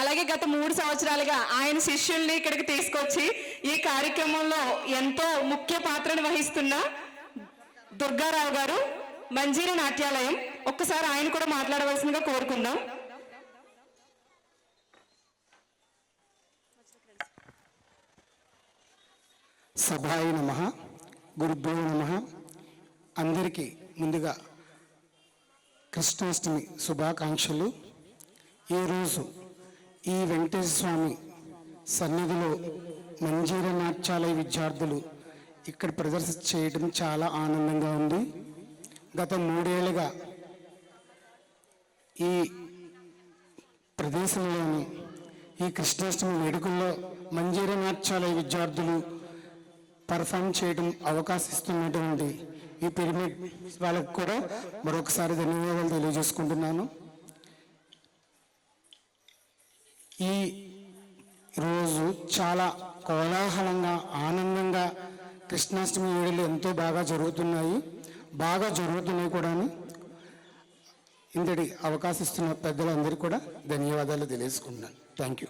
అలాగే గత మూడు సంవత్సరాలుగా ఆయన శిష్యుల్ని ఇక్కడికి తీసుకొచ్చి ఈ కార్యక్రమంలో ఎంతో ముఖ్య పాత్రను వహిస్తున్న దుర్గారావు గారు మంజీర నాట్యాలయం. ఒక్కసారి ఆయన కూడా మాట్లాడవలసిందిగా కోరుకుందాం. సభాయ నమ గురుభ్యో నమ. అందరికీ ముందుగా కృష్ణాష్టమి శుభాకాంక్షలు. ఈరోజు ఈ వెంకటేశ్వర స్వామి సన్నిధిలో మంజీర నాట్యాలయ విద్యార్థులు ఇక్కడ ప్రదర్శన చేయడం చాలా ఆనందంగా ఉంది. గత మూడేళ్ళుగా ఈ ప్రదేశంలోని ఈ కృష్ణాష్టమి వేడుకల్లో మంజీర నాట్యాలయ విద్యార్థులు పర్ఫామ్ చేయడం అవకాశిస్తున్నటువంటి ఈ పిరమిడ్ వాళ్ళకు కూడా మరొకసారి ధన్యవాదాలు తెలియజేసుకుంటున్నాను. ఈ రోజు చాలా కోలాహలంగా ఆనందంగా కృష్ణాష్టమి వేడులు ఎంతో బాగా జరుగుతున్నాయి. బాగా జరుగుతున్నాయి కూడా ఇంతటి అవకాశం ఇస్తున్న పెద్దలందరికీ కూడా ధన్యవాదాలు తెలియజేసుకుంటున్నాను. Thank you